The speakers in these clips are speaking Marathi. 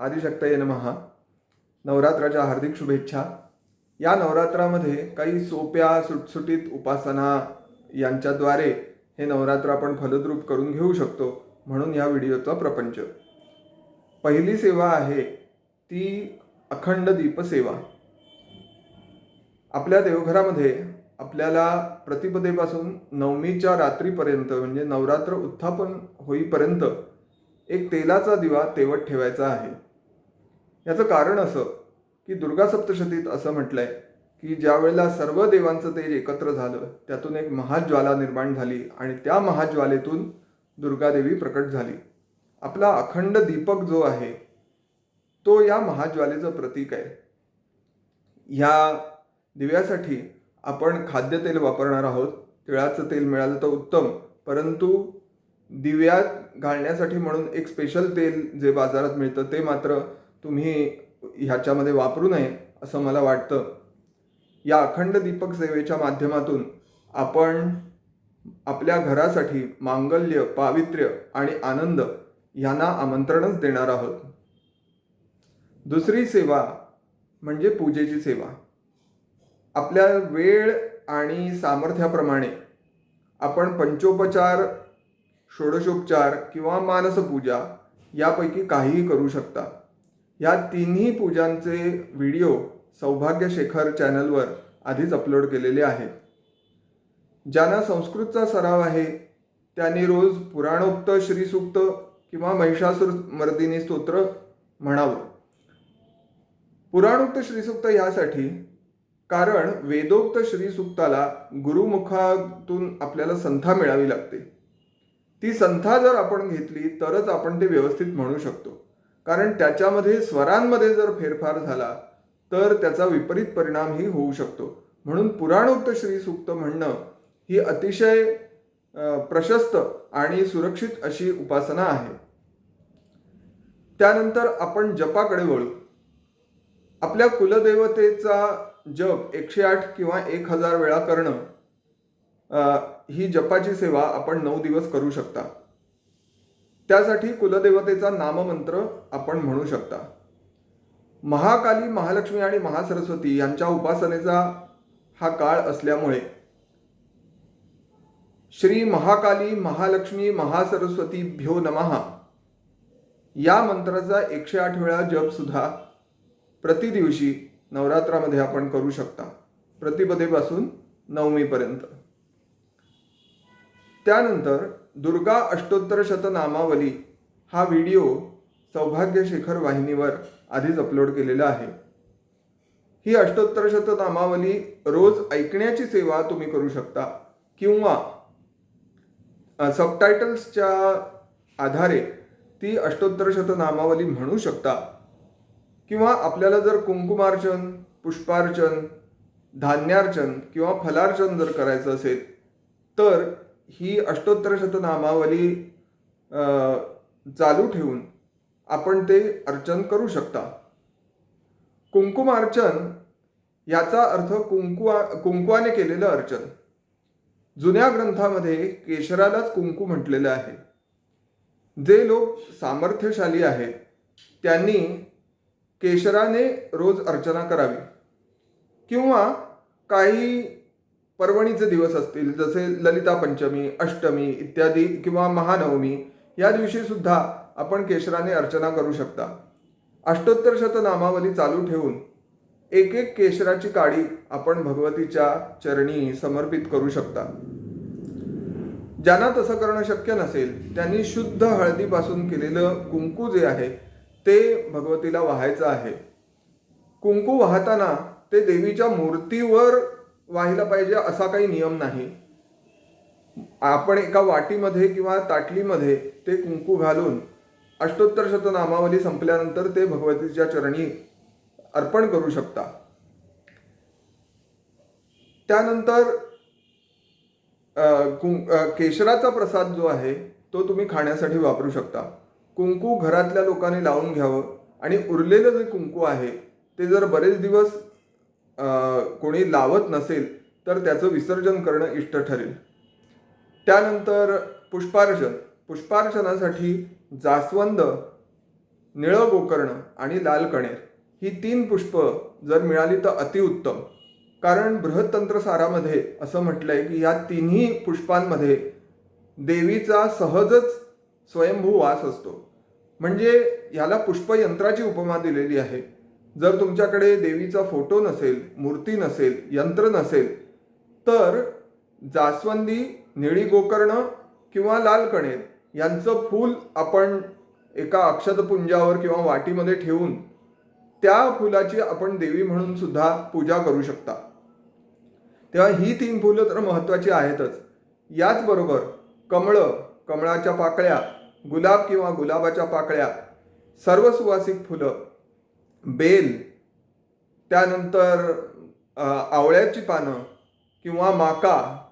आदिशक्तये नमहा नवरात्राच्या हार्दिक शुभेच्छा. या नवरात्रामध्ये काही सोप्या सुटसुटीत उपासना यांच्याद्वारे हे नवरात्र आपण फलद्रूप करून घेऊ शकतो म्हणून या व्हिडिओचा प्रपंच. पहिली सेवा आहे ती अखंड दीपसेवा. आपल्या देवघरामध्ये आपल्याला प्रतिपदेपासून नवमीच्या रात्रीपर्यंत म्हणजे नवरात्र उत्थापन होईपर्यंत एक तेलाचा दिवा तेवत ठेवायचा आहे. याचं कारण असं की दुर्गा सप्तशतीत असं म्हटलंय की ज्या वेळेला सर्व देवांचं तेज एकत्र झालं त्यातून एक महाज्वाला निर्माण झाली आणि त्या महाज्वालेतून दुर्गादेवी प्रकट झाली. आपला अखंड दीपक जो आहे तो या महाज्वालेचं प्रतीक आहे. ह्या दिव्यासाठी आपण खाद्यतेल वापरणार आहोत. तिळाचं तेल मिळालं तर उत्तम. परंतु दिव्यात घालण्यासाठी म्हणून एक स्पेशल तेल जे बाजारात मिळतं ते मात्र तुम्ही ह्याच्यामध्ये वापरू नये असं मला वाटतं. या अखंड दीपक सेवेच्या माध्यमातून आपण आपल्या घरासाठी मांगल्य पावित्र्य आणि आनंद यांना आमंत्रणच देणार आहोत. दुसरी सेवा म्हणजे पूजेची सेवा. आपल्या वेळ आणि सामर्थ्याप्रमाणे आपण पंचोपचार षोडशोपचार किंवा मानसपूजा यापैकी काहीही करू शकता. या तिन्ही पूजांचे व्हिडिओ सौभाग्य शेखर चॅनलवर आधीच अपलोड केलेले आहेत. ज्यांना संस्कृतचा सराव आहे त्यांनी रोज पुराणोक्त श्रीसूक्त किंवा महिषासूर मर्दिनी स्तोत्र म्हणावं. पुराणोक्त श्रीसूक्त यासाठी कारण वेदोक्त श्रीसूक्ताला गुरुमुखातून आपल्याला संथा मिळावी लागते. ती संथा जर आपण घेतली तरच आपण ते व्यवस्थित म्हणू शकतो. कारण त्याच्यामध्ये स्वरांमध्ये जर फेरफार झाला तर त्याचा विपरीत परिणामही होऊ शकतो. म्हणून पुराणोक्त श्रीसूक्त म्हणणं ही अतिशय प्रशस्त आणि सुरक्षित अशी उपासना आहे. त्यानंतर आपण जपाकडे वळू. आपल्या कुलदेवतेचा जप एकशे आठ किंवा एक हजार वेळा करणं ही जपाची सेवा आपण नऊ दिवस करू शकता. त्यासाठी कुलदेवतेचा नाममंत्र आपण म्हणू शकता. महाकाली महालक्ष्मी आणि महासरस्वती यांच्या उपासनेचा हा काळ असल्यामुळे श्री महाकाली महालक्ष्मी महासरस्वती भ्यो नमहा या मंत्राचा एकशे आठ वेळा जप सुद्धा प्रतिदिवशी नवरात्रामध्ये आपण करू शकता. प्रतिपदेपासून नवमीपर्यंत. त्यानंतर दुर्गा अष्टोत्तर शतनामावली हा व्हिडिओ सौभाग्य शिखर वाहिनीवर आधीच अपलोड केलेला आहे. ही अष्टोत्तर शतनामावली रोज ऐकण्याची सेवा तुम्ही करू शकता किंवा सबटायटल्सच्या आधारे ती अष्टोत्तर शतनामावली म्हणू शकता. किंवा आपल्याला जर कुंकुमार्चन पुष्पार्चन धान्यार्चन किंवा फलार्चन जर करायचं असेल तर ही अष्टोत्तर शतनामावली चालू ठेवून आपण ते अर्चन करू शकता. कुंकुमार्चन याचा अर्थ कुंकुआ कुंकुवाने केलेलं अर्चन. जुन्या ग्रंथामध्ये केशरालाच कुंकू म्हटलेलं आहे. जे लोक सामर्थ्यशाली आहेत त्यांनी केशराने रोज अर्चना करावी. किंवा काही पर्वणीचे दिवस असतील जसे ललिता पंचमी अष्टमी इत्यादी किंवा महानवमी या दिवशी सुद्धा आपण केशराने अर्चना करू शकता. अष्टोत्तर शतनामावली चालू ठेवून एक एक केशराची काडी आपण भगवतीच्या चरणी समर्पित करू शकता. ज्यांना तसं करणं शक्य नसेल त्यांनी शुद्ध हळदीपासून केलेलं कुंकू जे आहे ते भगवतीला वाहायचं आहे. कुंकू वाहताना ते देवीच्या मूर्तीवर व्हायला पाहिजे असा काही नियम नाही. आपण एका वाटीमध्ये किंवा ताटलीमध्ये ते कुंकू घालून अष्टोत्तर शतनामावली संपल्यानंतर ते भगवतीच्या चरणी अर्पण करू शकता. त्यानंतर कुं- केशराचा प्रसाद जो आहे तो तुम्ही खाण्यासाठी वापरू शकता. कुंकू घरातल्या लोकांनी लावून घ्यावं आणि उरलेलं जे कुंकू आहे ते जर बरेच दिवस कोणी लावत नसेल तर त्याचं विसर्जन करणं इष्ट ठरेल. त्यानंतर पुष्पार्चन. पुष्पार्चनासाठी जास्वंद निळं गोकर्ण आणि लाल कणेर ही तीन पुष्प जर मिळाली तर अतिउत्तम. कारण बृहत्तंत्रसारामध्ये असं म्हटलंय की या तिन्ही पुष्पांमध्ये देवीचा सहजच स्वयंभू वास असतो. म्हणजे याला पुष्पयंत्राची उपमा दिलेली आहे. जर तुमच्याकडे देवीचा फोटो नसेल मूर्ती नसेल यंत्र नसेल तर जास्वंदी निळी गोकर्ण किंवा लाल कणेर यांचं फूल आपण एका अक्षतपुंजावर किंवा वाटीमध्ये ठेवून त्या फुलाची आपण देवी म्हणून सुद्धा पूजा करू शकता. तेव्हा ही तीन फुलं तर महत्त्वाची आहेतच. याचबरोबर कमळं कमळाच्या पाकळ्या गुलाब किंवा गुलाबाच्या पाकळ्या सर्व सुवासिक फुलं बेल त्यानंतर आवळ्याची पानं किंवा माका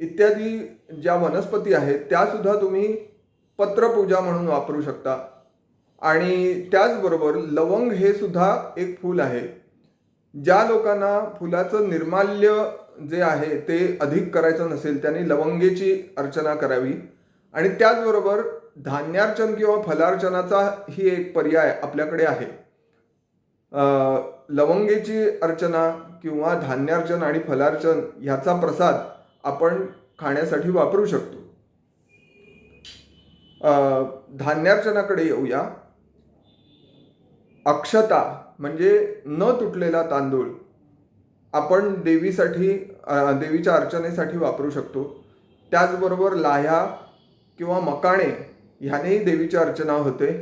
इत्यादी ज्या वनस्पती आहेत त्यासुद्धा तुम्ही पत्रपूजा म्हणून वापरू शकता. आणि त्याचबरोबर लवंग हे सुद्धा एक फूल आहे. ज्या लोकांना फुलाचं निर्माल्य जे आहे ते अधिक करायचं नसेल त्यांनी लवंगेची अर्चना करावी. आणि त्याचबरोबर धान्यार्चन किंवा फलार्चनाचा ही एक पर्याय आपल्याकडे आहे. लवंगेची अर्चना किंवा धान्यार्चन आणि फलार्चन ह्याचा प्रसाद आपण खाण्यासाठी वापरू शकतो. धान्यार्चनाकडे येऊया. अक्षता म्हणजे न तुटलेला तांदूळ आपण देवीसाठी देवीच्या अर्चनेसाठी वापरू शकतो. त्याचबरोबर लाह्या किंवा मकाणे ह्यानेही देवीची अर्चना होते.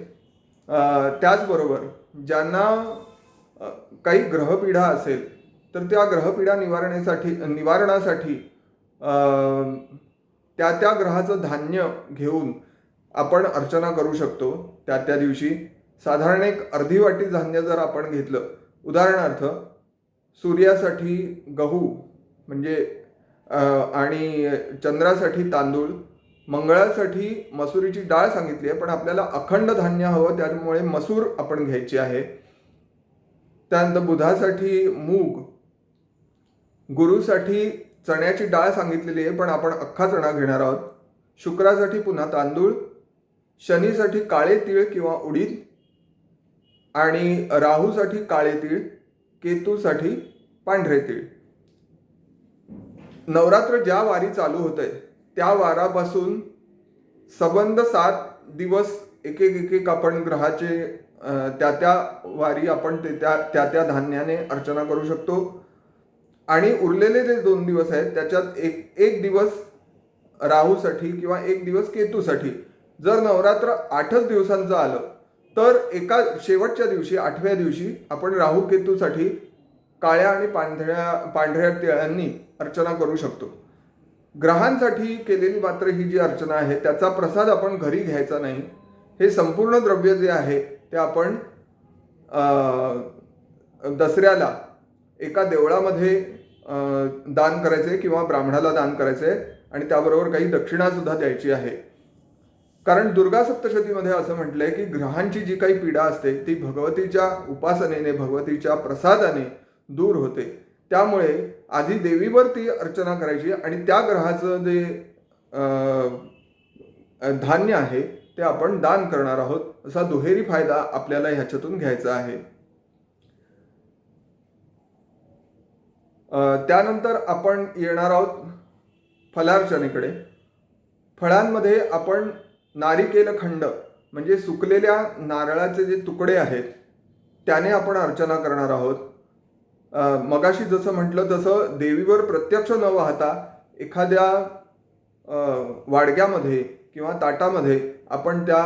त्याचबरोबर ज्यांना काही ग्रहपीडा असेल तर त्या ग्रहपीडा निवारण्यासाठी निवारणासाठी त्या त्या ग्रहाचं धान्य घेऊन आपण अर्चना करू शकतो त्या त्या दिवशी. साधारण एक अर्धी वाटी धान्य जर आपण घेतलं उदाहरणार्थ सूर्यासाठी गहू म्हणजे आणि चंद्रासाठी तांदूळ मंगळासाठी मसुरीची डाळ सांगितली आहे पण आपल्याला अखंड धान्य हवं त्यामुळे मसूर आपण घ्यायची आहे. त्यानंतर बुधासाठी मूग. गुरुसाठी चण्याची डाळ सांगितलेली आहे पण आपण अख्खा चणा घेणार आहोत. शुक्रासाठी पुन्हा तांदूळ शनीसाठी काळे तीळ किंवा उडीद आणि राहूसाठी काळे तीळ केतूसाठी पांढरे तीळ. नवरात्र ज्या वारी चालू होत आहे त्या वारापासून सबंध सात दिवस एक एक एक आपण ग्रहाचे त्या त्या वारी आपण ते त्या त्या त्या धान्याने अर्चना करू शकतो. आणि उरलेले जे दोन दिवस आहेत त्याच्यात एक एक दिवस राहूसाठी किंवा एक दिवस केतूसाठी जर नवरात्र आठच दिवसांचं आलं तर एका शेवटच्या दिवशी आठव्या दिवशी आपण राहू केतूसाठी काळ्या आणि पांढऱ्या पांढऱ्या तिळांनी अर्चना करू शकतो. ग्रहांसाठी केलेली मात्र ही जी अर्चना आहे त्याचा प्रसाद आपण घरी घ्यायचा नाही. हे संपूर्ण द्रव्य जे आहे ते आपण दसऱ्याला एका देवळामध्ये दान करायचे किंवा ब्राह्मणाला दान करायचे आणि त्याबरोबर काही दक्षिणासुद्धा द्यायची आहे. कारण दुर्गा सप्तशतीमध्ये असं म्हटलंय की ग्रहांची जी काही पीडा असते ती भगवतीच्या उपासनेने भगवतीच्या प्रसादाने दूर होते. त्यामुळे आधी देवीवर ती अर्चना करायची आणि त्या ग्रहाचं जे धान्य आहे ते आपण दान करणार आहोत असा दुहेरी फायदा आपल्याला ह्याच्यातून घ्यायचा आहे. त्यानंतर आपण येणार आहोत फलार्चनेकडे. फळांमध्ये आपण नारिकेल खंड म्हणजे सुकलेल्या नारळाचे जे तुकडे आहेत त्याने आपण अर्चना करणार आहोत. मगाशी जसं म्हटलं तसं देवीवर प्रत्यक्ष न वाहता एखाद्या वाडग्यामध्ये किंवा ताटामध्ये आपण त्या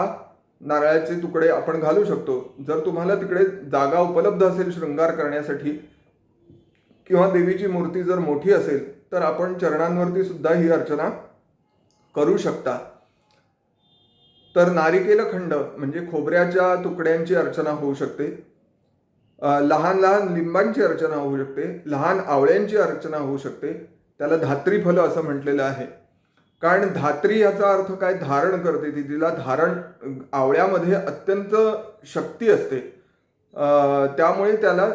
नारळाचे तुकडे आपण घालू शकतो. जर तुम्हाला तिकडे जागा उपलब्ध असेल शृंगार करण्यासाठी किंवा देवीची मूर्ती जर मोठी असेल तर आपण चरणांवरती सुद्धा ही अर्चना करू शकता. तर नारिकेल खंड म्हणजे खोबऱ्याच्या तुकड्यांची अर्चना होऊ शकते. लहान लहान लिंबांची अर्चना होऊ शकते. लहान आवळ्यांची अर्चना होऊ शकते. त्याला धात्री फल असं म्हटलेलं आहे. कारण धात्री याचा अर्थ काय? धारण करते ती. तिला धारण आवळ्यामध्ये अत्यंत शक्ती असते. त्यामुळे त्याला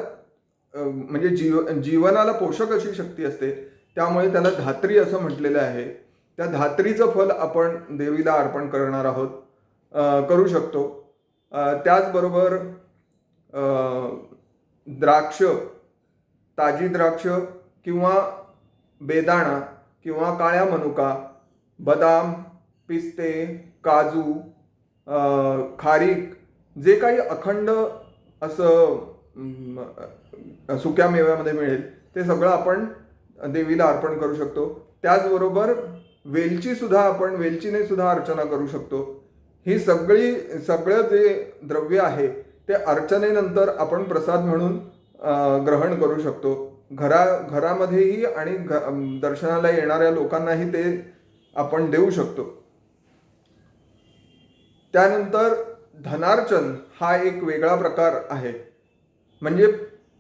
म्हणजे जीव जीवनाला पोषक अशी शक्ती असते. त्यामुळे त्याला धात्री असं म्हटलेलं आहे. त्या धात्रीचं फल आपण देवीला अर्पण करणार आहोत. करू शकतो. त्याचबरोबर द्राक्ष ताजी द्राक्ष किंवा बेदाणा किंवा काळ्या मनुका बदाम पिस्ते काजू खारीक जे काही अखंड असं सुक्या मेव्यामध्ये मिळेल ते सगळं आपण देवीला अर्पण करू शकतो. त्याचबरोबर वेलची सुद्धा आपण वेलचीने सुद्धा अर्चना करू शकतो. ही सगळी सगळं जे द्रव्य आहे ते अर्चनेनंतर आपण प्रसाद म्हणून ग्रहण करू शकतो. घरा घरामध्येही आणि घ दर्शनाला येणाऱ्या लोकांनाही ते आपण देऊ शकतो. त्यानंतर धनार्चन हा एक वेगळा प्रकार आहे. म्हणजे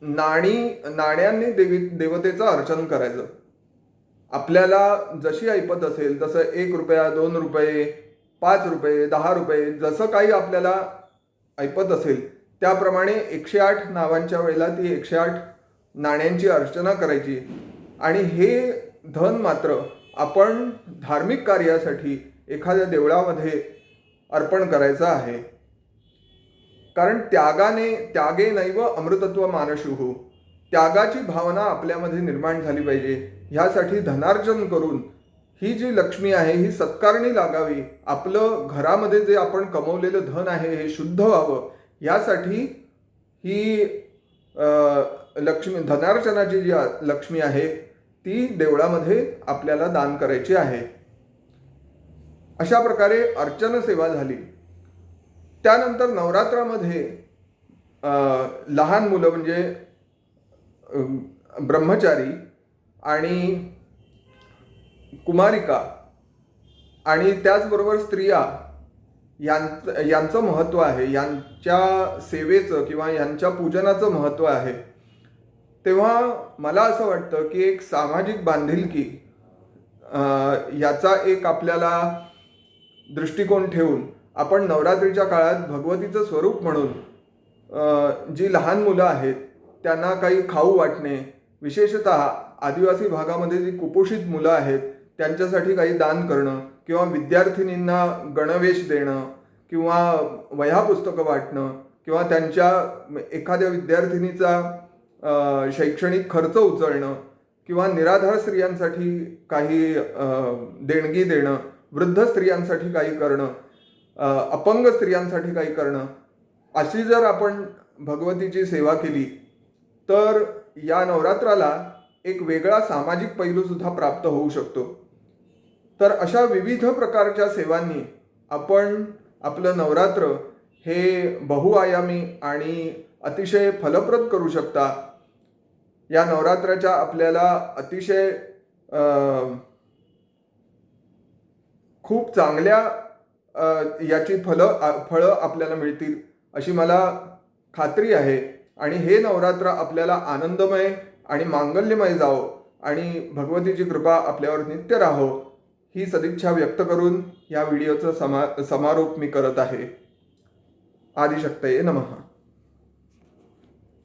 नाणी नाण्यांनी देवी देवतेचं अर्चन करायचं. आपल्याला जशी ऐपत असेल तसं एक रुपया दोन रुपये पाच रुपये दहा रुपये जसं काही आपल्याला ऐपत असेल त्याप्रमाणे एकशे आठ नावांच्या वेळेला ती एकशे आठ नाण्यांची अर्चना करायची. आणि हे धन मात्र आपण धार्मिक कार्यासाठी एखाद्या देवळामध्ये अर्पण करायचं आहे. कारण त्यागाने त्यागे नैव अमृतत्व मानशुहू त्यागाची भावना आपल्यामध्ये निर्माण झाली पाहिजे. ह्यासाठी धनार्जन करून ही जी लक्ष्मी आहे ही सत्कारणी लागावी. आपलं घरामध्ये जे आपण कमवलेलं धन आहे हे शुद्ध व्हावं. यासाठी ही लक्ष्मी धनार्चनाची जी लक्ष्मी आहे ती देवळामध्ये आपल्याला दान करायची आहे. अशा प्रकारे अर्चन सेवा झाली. त्यानंतर नवरात्रामध्ये लहान मुलं म्हणजे ब्रह्मचारी आणि कुमारिका आणि त्याचबरोबर स्त्रिया यांचं यांचं महत्त्व आहे. यांच्या सेवेचं किंवा यांच्या पूजनाचं महत्त्व आहे. तेव्हा मला असं वाटतं की एक सामाजिक बांधिलकी याचा एक आपल्याला दृष्टिकोन ठेवून आपण नवरात्रीच्या काळात भगवतीचं स्वरूप म्हणून जी लहान मुलं आहेत त्यांना काही खाऊ वाटणे विशेषत आदिवासी भागामध्ये जी कुपोषित मुलं आहेत त्यांच्यासाठी काही दान करणं किंवा विद्यार्थिनींना गणवेश देणं किंवा वह्या पुस्तकं वाटणं किंवा त्यांच्या एखाद्या विद्यार्थिनीचा शैक्षणिक खर्च उचलणं किंवा निराधार स्त्रियांसाठी काही देणगी देणं वृद्ध स्त्रियांसाठी काही करणं अपंग स्त्रियांसाठी काही करणं अशी जर आपण भगवतीची सेवा केली तर या नवरात्राला एक वेगळा सामाजिक पैलूसुद्धा प्राप्त होऊ शकतो. तर अशा विविध प्रकारच्या सेवांनी आपण आपलं नवरात्र हे बहुआयामी आणि अतिशय फलप्रद करू शकता. या नवरात्राच्या आपल्याला अतिशय खूप चांगल्या याची फलं फळं आपल्याला मिळतील अशी मला खात्री आहे. आणि हे नवरात्र आपल्याला आनंदमय आणि मांगल्यमय जावो आणि भगवतीची कृपा आपल्यावर नित्य राहो ही सदिच्छा व्यक्त करून या व्हिडिओचा समा समारोप मी करत आहे. आदिशक्तये नमः.